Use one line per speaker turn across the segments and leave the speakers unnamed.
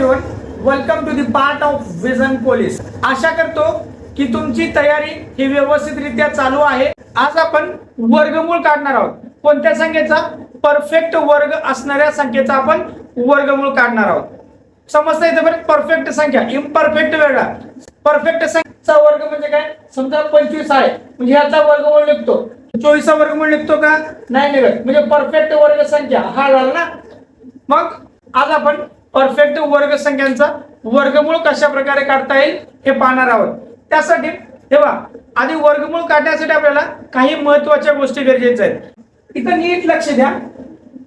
Everyone welcome to the part of vision police आशा करतो की तुमची तयारी ही व्यवस्थितरित्या चालू आहे. आज आपण वर्गमूळ काढणार आहोत. कोणत्या संख्येचा? परफेक्ट वर्ग असणाऱ्या संख्येचा आपण वर्गमूळ काढणार आहोत. समजता येते बरं परफेक्ट संख्या. इम्परफेक्ट वेगळा. परफेक्ट संख्येचा वर्ग म्हणजे काय? समजा पंचवीस आहे. म्हणजे याचा वर्गमूळ निघतो. चोवीसचा वर्गमूळ निघतो का? नाही निघत. म्हणजे परफेक्ट वर्ग संख्या. हा झाला ना? मग आज आपण परफेक्ट वर्ग संख्यांचा वर्गमूळ कशा प्रकारे काढता येईल हे पाहणार आहोत. त्यासाठी तेव्हा आधी वर्गमूळ काढण्यासाठी आपल्याला काही महत्त्वाच्या गोष्टी गरजेच्या आहेत. इथं नीट लक्ष द्या.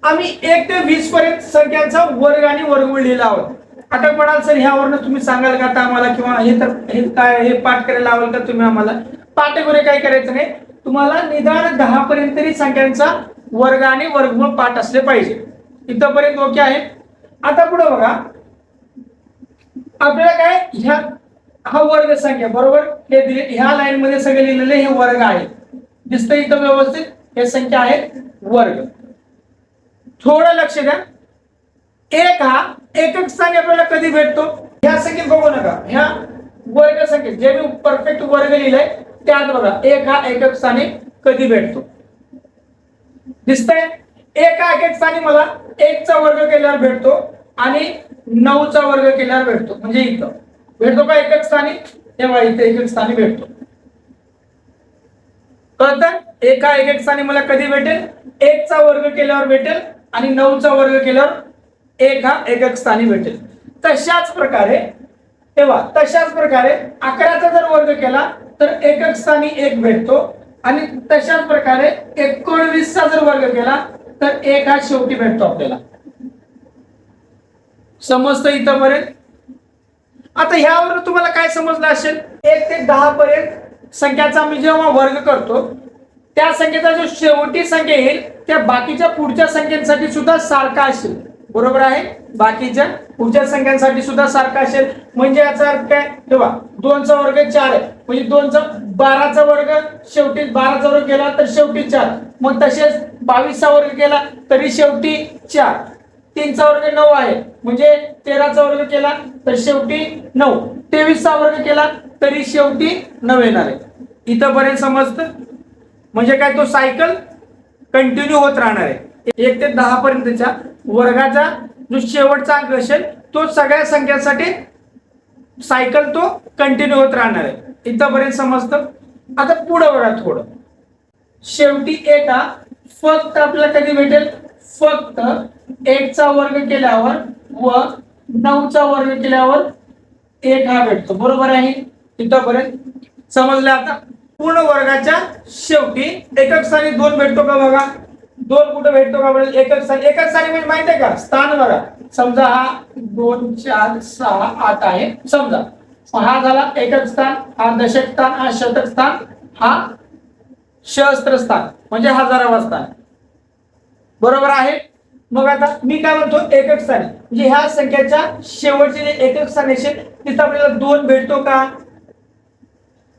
आम्ही एक ते वीस पर्यंत संख्यांचा वर्ग आणि वर्गमूळ लिहिला आहोत. आता म्हणाल सर ह्यावरनं तुम्ही सांगाल का आता आम्हाला? किंवा हे तर हे काय हे पाठ करायला लावाल का तुम्ही आम्हाला? पाठ वगैरे काय करायचं नाही. तुम्हाला निदान दहा पर्यंत तरी संख्यांचा वर्ग आणि वर्गमूळ पाठ असले पाहिजे. इथंपर्यंत ओके आहे? आता पुढे बघा. आपल्याला काय? ह्या हा वर्ग संख्या बरोबर? हे दिले ह्या लाईन मध्ये सगळे लिहिलेले हे वर्ग आहे दिसतं इथं व्यवस्थित? हे संख्या आहे वर्ग. थोडं लक्ष द्या. एक हा एकक स्थानी आपल्याला कधी भेटतो? ह्या संख्येत बघू नका. ह्या वर्ग संख्येत जे मी परफेक्ट वर्ग लिहिलाय त्यात बघा. एक हा एकक स्थानी कधी भेटतो? दिसतंय? एका एकक स्थानी मला एकचा वर्ग केल्यावर भेटतो. आणि नऊचा वर्ग केल्यावर भेटतो म्हणजे इथं. भेटतो का एकच स्थानी? तेव्हा इथे एकक स्थानी भेटतो. कळत एका एक स्थानी मला कधी भेटेल? एकचा वर्ग केल्यावर भेटेल आणि नऊचा वर्ग केल्यावर एक हा एकक स्थानी भेटेल. तशाच प्रकारे तेव्हा तशाच प्रकारे अकराचा जर वर्ग केला तर एकक स्थानी एक भेटतो आणि तशाच प्रकारे एकोणवीसचा जर वर्ग केला तर एक हा शेवटी भेटतो आपल्याला. समजतं इथंपर्यंत? आता ह्यावर तुम्हाला काय समजलं असेल? एक ते दहा पर्यंत संख्याचा मी जेव्हा वर्ग करतो त्या संख्येचा जो शेवटी संख्या येईल त्या बाकीच्या पुढच्या संख्येसाठी सुद्धा सारखा असेल. बरोबर आहे? बाकीच्या पुढच्या संख्यांसाठी सुद्धा सारखा असेल. म्हणजे याचा अर्थ काय? तेव्हा दोनचा वर्ग चार आहे. म्हणजे दोनचा बाराचा वर्ग शेवटी बाराचा वर्ग केला तर शेवटी चार. मग तसेच बावीसचा वर्ग केला तरी शेवटी चार. तीनचा वर्ग नऊ आहे. म्हणजे तेराचा वर्ग केला तर शेवटी नऊ. तेवीसचा वर्ग केला तरी शेवटी नऊ येणार आहे. इथंपर्यंत समजतं? म्हणजे काय तो सायकल कंटिन्यू होत राहणार आहे. एक ते दहा पर्यंतच्या वर्गाचा जो शेवटचा अंक असेल तो सगळ्या संख्यांसाठी सायकल तो कंटिन्यू होत राहणार आहे. इथंपर्यंत समजतं? आता पुढं बघा थोडं. शेवटी एक फक्त आपल्याला कधी भेटेल? फक्त एकचा वर्ग केल्यावर व नऊचा वर्ग केल्यावर एक हा भेटतो. बरोबर आहे? इथंपर्यंत समजलं आता? पूर्ण वर्गाच्या शेवटी एकक स्थानी दोन भेटतो का बघा? दोन कुठं भेटतो का म्हणजे एकक स्थानी एकक स्थानी म्हणजे माहिती आहे का? स्थान बघा. समजा हा दोन चार सहा आठ आहे. समजा. हा झाला एकक स्थान हा दशक स्थान हा शतक स्थान हा सहस्त्र स्थान. म्हणजे हजारावा स्थान. बरोबर आहे? मग आता मी काय म्हणतो एकक स्थानी म्हणजे ह्या संख्याच्या शेवटचे जे एकक स्थान असेल तिथं आपल्याला दोन भेटतो का?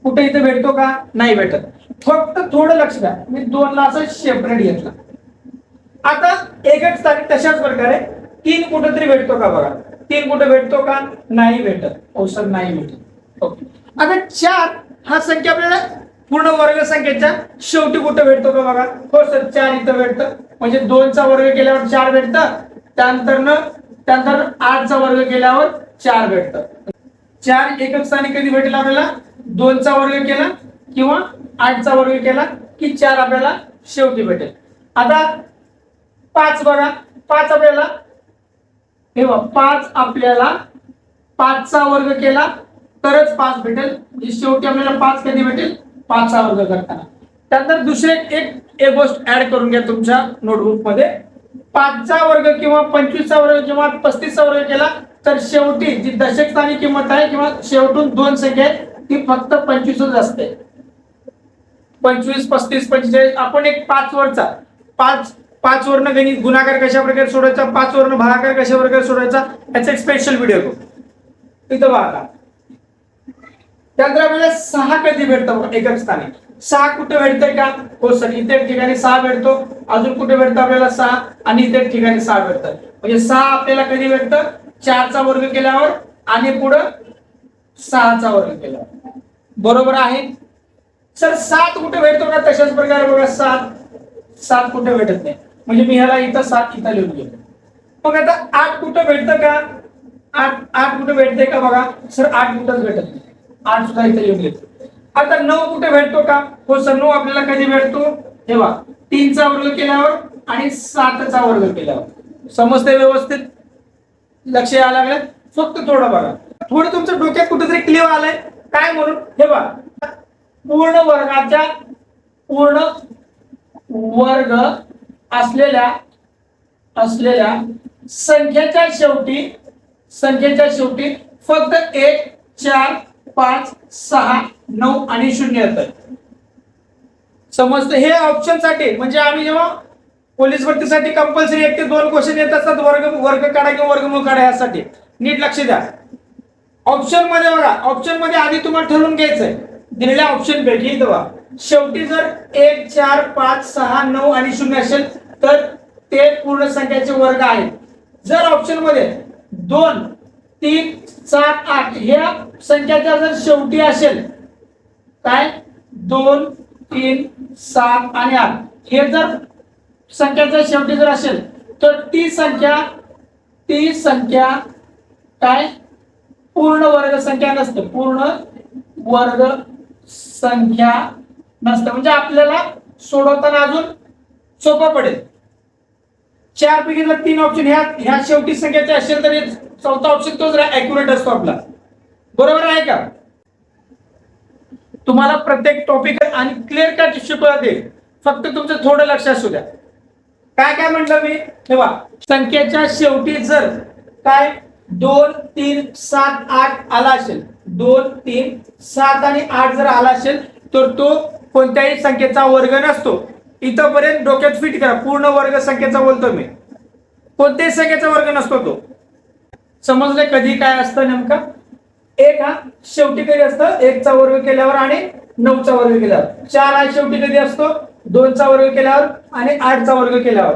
कुठे इथे भेटतो का? नाही भेटत. फक्त थोडं लक्ष द्या. मी दोनला असं सेपरेट घेतला. आता एकक स्थानी तशाच प्रकारे तीन कुठं तरी भेटतो का बघा? तीन कुठं भेटतो का? नाही भेटत. हो सर नाही भेटत. ओके. आता चार हा संख्या आपल्याला पूर्ण वर्ग संख्येच्या शेवटी कुठं भेटतो का बघा? हो सर चार इथं भेटतं. म्हणजे दोनचा वर्ग केल्यावर चार भेटतं त्यानंतर त्यानंतर आठचा वर्ग केल्यावर चार भेटतं. चार एकक स्थानी कधी भेटेल आपल्याला? दोनचा वर्ग केला किंवा आठचा वर्ग केला की चार आपल्याला शेवटी भेटेल. आता पाच बघा पाच आपल्याला हे पाच आपल्याला पाचचा वर्ग केला तरच पाच भेटेल. म्हणजे शेवटी आपल्याला पाच कधी भेटेल? पाचचा वर्ग करताना. त्यानंतर दुसरे एक एक गोष्ट ऍड करून घ्या तुमच्या नोटबुकमध्ये. पाचचा वर्ग किंवा पंचवीसचा वर्ग किंवा पस्तीसचा वर्ग केला तर शेवटी जी दशकस्थानी किंमत आहे किंवा शेवटून दोन संख्या आहे ती फक्त पंचवीसच असते. पंचवीस पस्तीस पंचेचाळीस आपण एक पाच वरचा पाच पाच वर्ण गणित गुणाकार कशा प्रकारे सोडायचा पाच वर्ण भागाकार कशा प्रकारे सोडायचा याचा एक स्पेशल व्हिडिओ करू इथं बघा. त्यानंतर आपल्याला सहा कधी भेटतो एकच स्थानी सहा कुठे भेटतंय का? हो सर इथे ठिकाणी सहा भेटतो अजून कुठे भेटतं आपल्याला? सहा. आणि इतर ठिकाणी सहा भेटतात म्हणजे सहा आपल्याला कधी भेटतं चारचा वर्ग केल्यावर आणि पुढं सहाचा वर्ग केल्यावर. बरोबर आहे? सर सात कुठे भेटतो का? तशाच प्रकारे बघा सात. सात कुठे भेटत नाही. म्हणजे मी ह्याला इथं सात इथं लिहून घेतो. मग आता आठ कुठं भेटतं का? आठ आठ कुठं भेटते का बघा? सर आठ कुठंच भेटत नाही. आठ सुद्धा इथं लिहून घेतो. आता नऊ कुठे भेटतो का? हो सर नऊ आपल्याला कधी भेटतो? तेव्हा तीनचा वर्ग केल्यावर आणि सातचा वर्ग केल्यावर. समजते व्यवस्थित? लक्ष यायला लागलं फक्त थोडं बघा. थोडं तुमच्या डोक्यात कुठेतरी क्लिअर आलंय. काय म्हणून? हे बघा. पूर्ण वर्गाच्या पूर्ण वर्ग असलेल्या असलेल्या संख्येच्या शेवटी संख्येच्या शेवटी फक्त एक चार पाच सहा नऊ आणि शून्य येतात समजतं? हे ऑप्शनसाठी म्हणजे आम्ही जेव्हा पोलीस भरतीसाठी कंपल्सरी एक ते दोन क्वेश्चन येत असतात वर्ग वर्ग काढा किंवा वर्गमूळ काढा यासाठी. नीट लक्ष द्या. ऑप्शनमध्ये बघा ऑप्शनमध्ये आधी तुम्हाला ठरवून घ्यायचंय. दिलेल्या ऑप्शन पैकी तेव्हा शेवटी जर एक चार पाच सहा नऊ आणि शून्य असेल तर ते पूर्ण संख्याचे वर्ग आहेत. जर ऑप्शनमध्ये दोन तीन सात आठ. ह्या संख्याच्या जर शेवटी असेल काय? दोन तीन सात आणि आठ. हे जर संख्याच्या शेवटी जर असेल तर ती संख्या ती संख्या काय? पूर्ण वर्ग संख्या नसते. पूर्ण वर्ग संख्या नसते. म्हणजे आपल्याला सोडवताना अजून सोपं पडेल. चार पैकी जर तीन ऑप्शन ह्या ह्या शेवटी संख्याचे असेल तर चौथा ऑप्शन तो जरा ऍक्युरेट असतो आपला. बरोबर आहे का? तुम्हाला प्रत्येक टॉपिक आणि क्लिअर कट शिकवला देईल फक्त तुमचं थोडं लक्ष असू द्या. काय काय म्हणलं मी? तेव्हा संख्येच्या शेवटी जर काय दोन तीन सात आठ आला असेल दोन तीन सात आणि आठ जर आला असेल तर तो कोणत्याही संख्येचा वर्ग नसतो. इथंपर्यंत डोक्यात फिट करा. पूर्ण वर्ग संख्येचा बोलतो मी. कोणत्याही संख्येचा वर्ग नसतो तो. समजले कधी काय असतं नेमकं? एक हा शेवटी कधी असतं? एकचा वर्ग केल्यावर आणि नऊचा वर्ग केल्यावर. चार हा शेवटी कधी असतो? दोनचा वर्ग केल्यावर आणि आठचा वर्ग केल्यावर.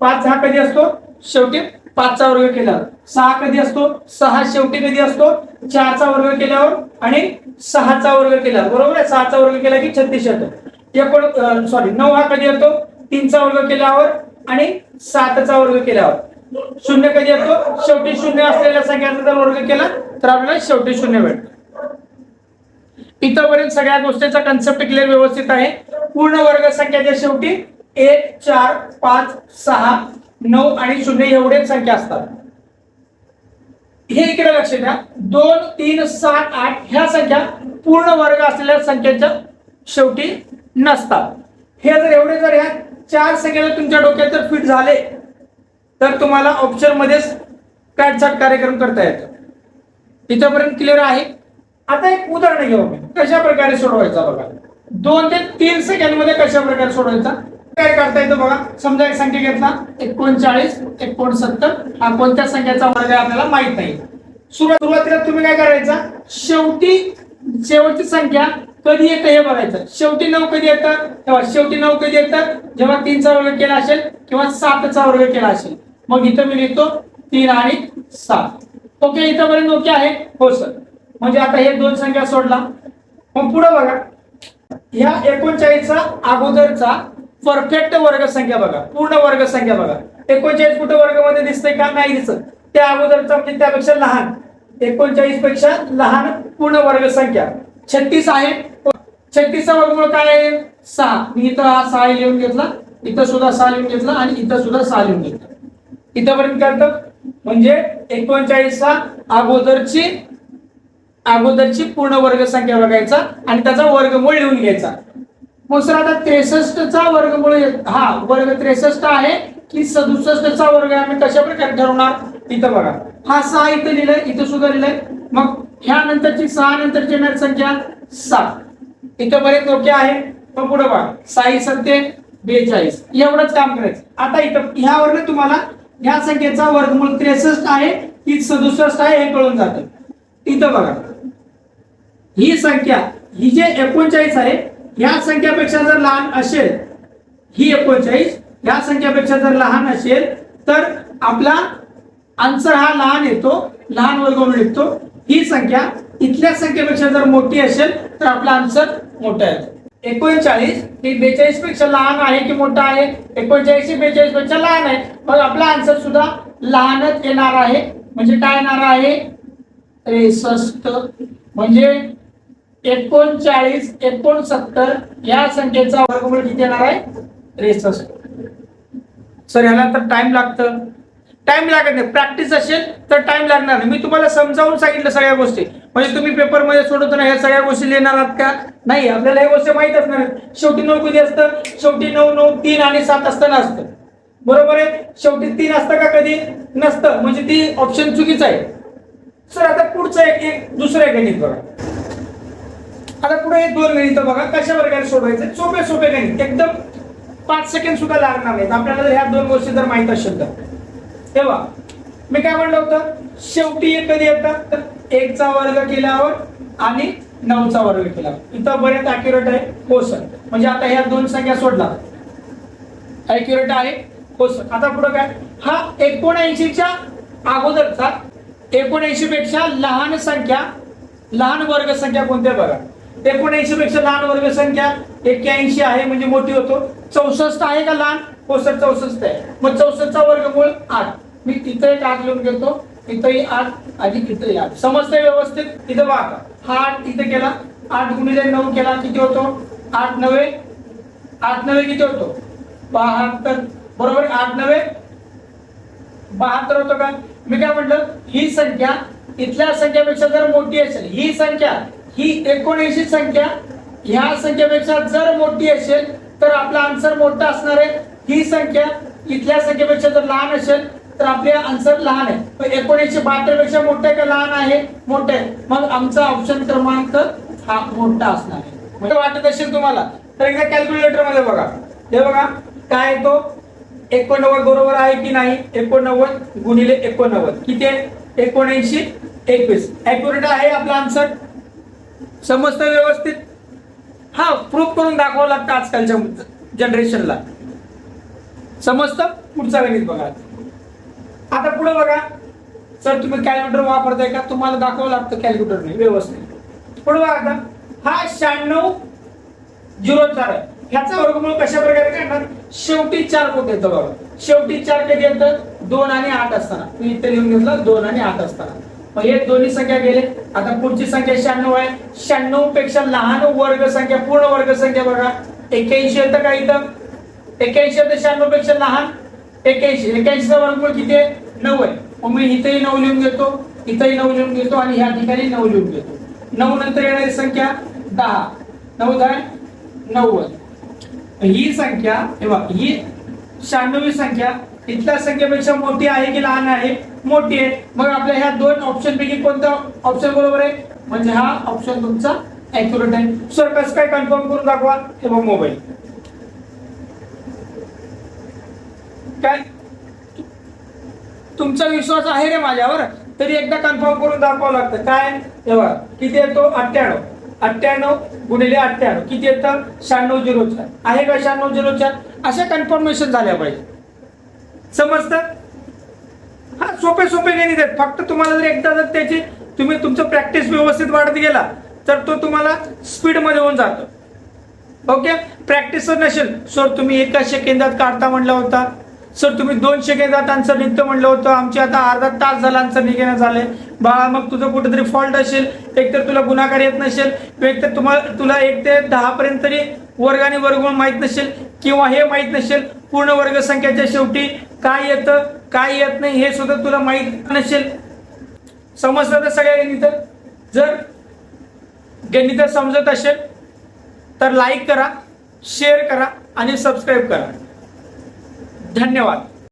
पाच हा कधी असतो? शेवटी पाचचा वर्ग केल्यावर. सहा कधी असतो? सहा शेवटी कधी असतो? चारचा वर्ग केल्यावर आणि सहाचा वर्ग केल्यावर. बरोबर आहे? सहाचा वर्ग केला की छत्तीस येतो. एकोण सॉरी नऊ हा कधी येतो? तीनचा वर्ग केल्यावर आणि सातचा वर्ग केल्यावर. शून्य कधी येतो? शेवटी शून्य असलेल्या संख्याचा जर वर्ग केला तर आपल्याला शेवटी शून्य भेटतो. इथंपर्यंत सगळ्या गोष्टीचा कन्सेप्ट क्लिअर व्यवस्थित आहे. पूर्ण वर्ग संख्याच्या शेवटी एक चार पाच सहा नऊ आणि शून्य एवढेच संख्या असतात. हे इकडे लक्ष द्या. दोन तीन सात आठ ह्या संख्या पूर्ण वर्ग असलेल्या संख्येच्या शेवटी नसतात. हे जर एवढे जर ह्या चार संख्येला तुमच्या डोक्यात जर फिट झाले तर तुम्हाला ऑप्शन मध्येच काटछाट कार्यक्रम करता येतो. इथपर्यंत क्लिअर आहे? आता एक उदाहरण घेऊ कशा प्रकारे सोडवायचा बघा. दोन ते तीन सेकंडमध्ये कशा प्रकारे सोडवायचा? काय करता येतं बघा? समजा एक संख्या घेतला. एकोणचाळीस एकोणसत्तर. हा कोणत्या संख्येचा वर्ग आहे आपल्याला माहीत नाही. सुरुवातीला तुम्ही काय करायचा? शेवटी शेवटची संख्या कधी येतं हे बघायचं. शेवटी नऊ कधी येतात? तेव्हा शेवटी नऊ कधी येतात? जेव्हा तीनचा वर्ग केला असेल किंवा सातचा वर्ग केला असेल. मग इथं मी लिहितो तीन आणि सात. ओके इथंपर्यंत ओके आहे? हो सर. म्हणजे आता हे दोन संख्या सोडला. मग पुढे बघा. ह्या एकोणचाळीसचा अगोदरचा परफेक्ट वर्ग संख्या बघा. पूर्ण वर्ग संख्या बघा. एकोणचाळीस कुठं वर्गामध्ये दिसतंय का? नाही दिसत. त्या अगोदरचा म्हणजे त्यापेक्षा लहान. एकोणचाळीसपेक्षा लहान पूर्ण वर्ग संख्या छत्तीस आहे. छत्तीसचा वर्गमूळ काय आहे? सहा. मी इथं हा सहा लिहून घेतला. इथं सुद्धा सहा लिहून घेतला आणि इथं सुद्धा सहा लिहून घेतला. इथंपर्यंत करतात म्हणजे एकोणचाळीसचा अगोदरची अगोदरची पूर्ण वर्ग संख्या बघायचा आणि त्याचा वर्गमूळ लिहून घ्यायचा. मग सर आता त्रेसष्टचा वर्गमूळ हा वर्ग त्रेसष्ट आहे की सदुसष्टचा वर्ग आहे आम्ही कशा प्रकारे ठरवणार? इथं बघा. हा सहा इथं लिहिलंय इथं सुद्धा लिहिलंय. मग ह्या नंतरची सहा नंतरची येणार संख्या सात. इथं बरेच ओके आहे. मग पुढे बघा. साई सत्ते बेचाळीस. एवढंच काम करायचं. आता इथं ह्यावरनं तुम्हाला ह्या संख्येचा वर्गमूळ त्रेसष्ट आहे की सदुसष्ट आहे हे कळून जातं. इथं बघा. ही संख्या ही जे एकोणचाळीस आहे या संख्यापेक्षा जर लहान असेल ही एकोणचाळीस या संख्यापेक्षा जर लहान असेल तर आपला आन्सर हा लहान येतो लहान वर्ग निघतो. ही संख्या इथल्या संख्येपेक्षा जर मोठी असेल तर आपला आन्सर मोठा येतो. एकोणचाळीस ही बेचाळीसपेक्षा लहान आहे की मोठा आहे? एकोणचाळीस ही बेचाळीसपेक्षा लहान आहे. मग आपला आन्सर सुद्धा लहानच येणार आहे. म्हणजे काय येणार आहे? त्रेसष्ट म्हणजे एकोणचाळीस एकोणसत्तर या संख्येचा वर्गमूळ किती येणार आहे? त्रेसष्ट सर ह्याला तर टाइम लागतं. टाइम लागत नाही. प्रॅक्टिस असेल तर टाइम लागणार नाही. मी तुम्हाला समजावून सांगितलं सगळ्या गोष्टी. म्हणजे तुम्ही पेपरमध्ये सोडवताना ह्या सगळ्या गोष्टी लिहिणार आहात का? नाही आपल्याला ह्या गोष्टी माहीत असणार शेवटी नऊ कधी असतं? शेवटी नऊ नऊ तीन आणि सात असताना असतं. बरोबर आहे? शेवटी तीन असतं का कधी? नसतं. म्हणजे ती ऑप्शन चुकीचं आहे. सर आता पुढचं एक एक दुसरं एक गणित बघा. आता पुढे हे दोन गणित बघा. कशा प्रकारे सोडवायचं? सोपे सोपे गणित. एकदम पाच सेकंड सुद्धा लागणार नाहीत. आपल्याला जर ह्या दोन गोष्टी जर माहीत असेल तर. तेव्हा मी काय म्हणलं होतं? शेवटी एक कधी येतात तर एकचा वर्ग केल्यावर आणि नऊचा वर्ग केल्यावर. इथं बरेच अॅक्युरेट आहे. हो सर म्हणजे आता ह्या दोन संख्या सोडला. अॅक्युरेट आहे. हो सर आता पुढे काय? हा एकोणऐंशीच्या अगोदरचा एकोणऐंशी पेक्षा लहान संख्या लहान वर्ग संख्या कोणत्या बघा? एकोणऐंशी पेक्षा लहान वर्ग संख्या एक्क्याऐंशी आहे म्हणजे मोठी होतो. चौसष्ट आहे का लहान? हो चौसष्ट आहे. मग चौसष्टचा वर्गमूळ आठ. मी तिथं एक आठ लिहून घेतो इथंही आठ आणि इथंही आठ. समजते व्यवस्थित? इथं बघा. हा आठ इथे केला. आठ गुणिले नऊ केला किती होतो? आठ नवे आठ नवे किती होतो? बहात्तर. बरोबर आठ नवे बहात्तर होतो का? मी काय म्हटलं? ही संख्या इथल्या संख्येपेक्षा जर मोठी असेल ही संख्या ही एकोणऐंशी संख्या ह्या संख्येपेक्षा जर मोठी असेल तर आपला आन्सर मोठा असणार आहे. ही संख्या इथल्या संख्येपेक्षा जर लहान असेल तर आपले आन्सर लहान आहे. पण बहात्तरपेक्षा मोठे का लहान आहे? मोठे आहे. मग आमचा ऑप्शन क्रमांक हा मोठा असणार आहे. म्हणजे वाटत असेल तुम्हाला? तर एकदा कॅल्क्युलेटरमध्ये बघा. हे बघा काय येतो एकोणनव्वद बरोबर आहे की नाही? एकोणनव्वद गुणिले एकोणनव्वद. किती आहे? एकोणऐंशी एकवीस. अॅक्युरेट आहे आपला आन्सर समजतं व्यवस्थित? हा प्रूफ करून दाखवावं लागतं आजकालच्या जनरेशनला समजतं? पुढचा गणित बघा. आता पुढे बघा. सर तुम्ही कॅल्क्युलेटर वापरताय का? तुम्हाला दाखवावं लागतं कॅल्क्युलेटरने व्यवस्थित. पुढे बघा आता. हा शहाण्णव झिरो चार आहे. ह्याचा वर्गमूळ कशा प्रकारे काढणार? शेवटी चार कुठे येतं बघा. शेवटी चार कधी येतं? दोन आणि आठ असताना. मी इथे लिहून घेतलं दोन आणि आठ असताना. मग हे दोन्ही संख्या गेले. आता पुढची संख्या शहाण्णव आहे. शहाण्णवपेक्षा लहान वर्ग संख्या पूर्ण वर्ग संख्या बघा. एक्क्याऐंशी येतं का इथं? एक्क्याऐंशी येतं शहाण्णवपेक्षा लहान. एक्क्याऐंशी एक्क्याऐंशीचा वर्गमूळ किती आहे? नऊ आहे मग मी इथेही नऊ लिहून घेतो इथंही नऊ लिहून घेतो आणि ह्या ठिकाणी नऊ लिहून घेतो. नऊ नंतर येणारी संख्या दहा. नऊ दहा नव्वद. ही संख्या हे ही शहाण्णवी संख्या इथल्या संख्येपेक्षा मोठी आहे की लहान आहे? मोठी आहे. मग आपल्या ह्या दोन ऑप्शन पैकी कोणता ऑप्शन बरोबर आहे? म्हणजे हा ऑप्शन तुमचा अॅक्युरेट आहे. सर कसं काय कन्फर्म करून दाखवा? हे मोबाईल काय? तुमचा विश्वास आहे रे माझ्यावर? तरी एकदा कन्फर्म करून दाखवावं लागतं. काय? तेव्हा किती येतो? अठ्ठ्याण्णव. अठ्ठ्याण्णव गुणिले अठ्ठ्याण्णव. किती येतं? शहाण्णव झिरो चार. आहे का शहाण्णव झिरो चार? अशा कन्फर्मेशन झाल्या पाहिजे. समजतं? हा सोपे सोपे गणित आहेत. फक्त तुम्हाला जर एकदा जर त्याची तुम्ही तुमचं प्रॅक्टिस व्यवस्थित वाढत गेला तर तो तुम्हाला स्पीडमध्ये होऊन जातो. ओके? प्रॅक्टिस नसेल सर तुम्ही एका सेकंदात काढता म्हणला होता. सर तुम्ही दोन सेकंदात आन्सर निघतं म्हणलं होतं. आमची आता अर्धा तास झाला आन्सर निघेणं झाले. बाळा मग तुझं कुठेतरी फॉल्ट असेल. एकतर तुला गुन्हागार येत नसेल. एक तर तुम्हाला तुला एक ते दहापर्यंत तरी तरी वर्ग आणि माहीत नसेल किंवा हे माहीत नसेल. पूर्ण वर्ग संख्याच्या शेवटी काय येतं काय येत नाही हे सुद्धा तुला माहीत नसेल. समजलं तर सगळ्या गणित? जर गणित समजत असेल तर लाईक करा शेअर करा आणि सबस्क्राईब करा. धन्यवाद.